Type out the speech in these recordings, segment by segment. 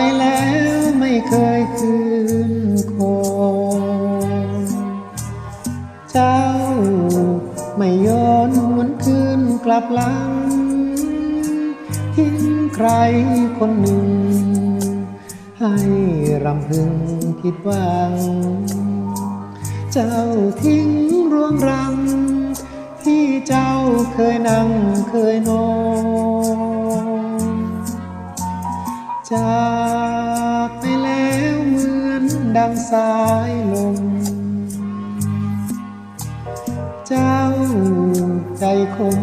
ไปแล้วไม่เคยคืนคงเจ้าไม่ย้อนหวนคืนกลับหลัง ทิ้งใครคนหนึ่ง ให้รำพึงผิดหวัง เจ้าทิ้งรวงรัง ที่เจ้าเคยนั่งเคยนอน จากไปแล้วเหมือนดังสายลม เจ้าใจขม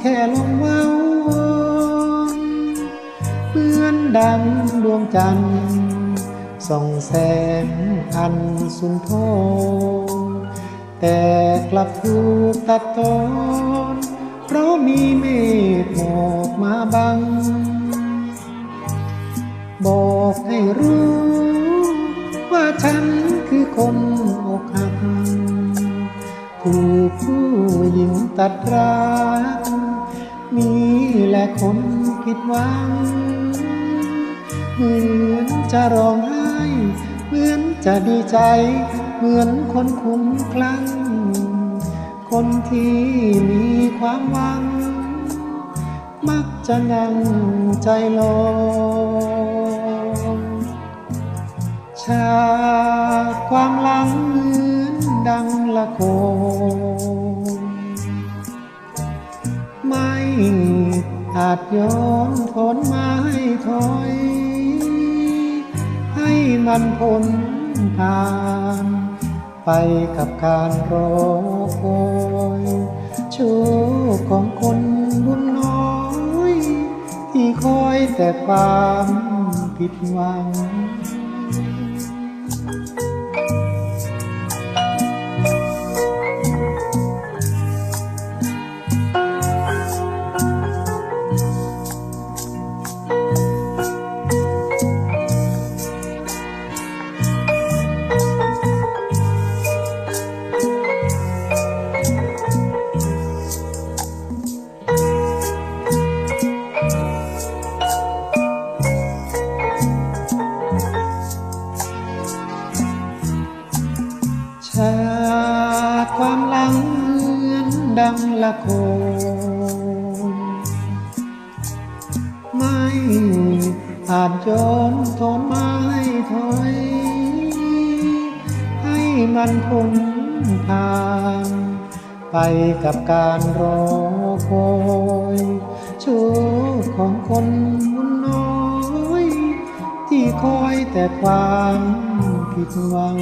แค่ลมเว้าวเหมือนดังดวงจันทร์ส่องแสงอันสุนทรแต่กลับถูกตัดตอนเพราะมีเมฆหมอกมาบัง บอกให้รู้ ว่าฉันคือคนอกหักถูกผู้หญิงตัดรักมีแหละคนผิดหวัง เหมือนจะร้องไห้ เหมือนจะดีใจ เหมือนคนคุ้มคลั่ง คนที่มีความหวัง มักจะนั่งใจลอย ฉากความหลังเหมือนดังละโครไม่อาจย้อนทนมาให้ถอย ให้มันพ้นผ่าน ไปกับการรอคอยโชคของคนบุญน้อย ที่คอยแต่ความผิดหวัง ความหลังเหมือนดังละครไม่อาจย้อนทนมาให้ถอย ให้มันพ้นผ่านไปกับการรอคอยโชคของคนบุญน้อย ที่คอยแต่ความผิดหวัง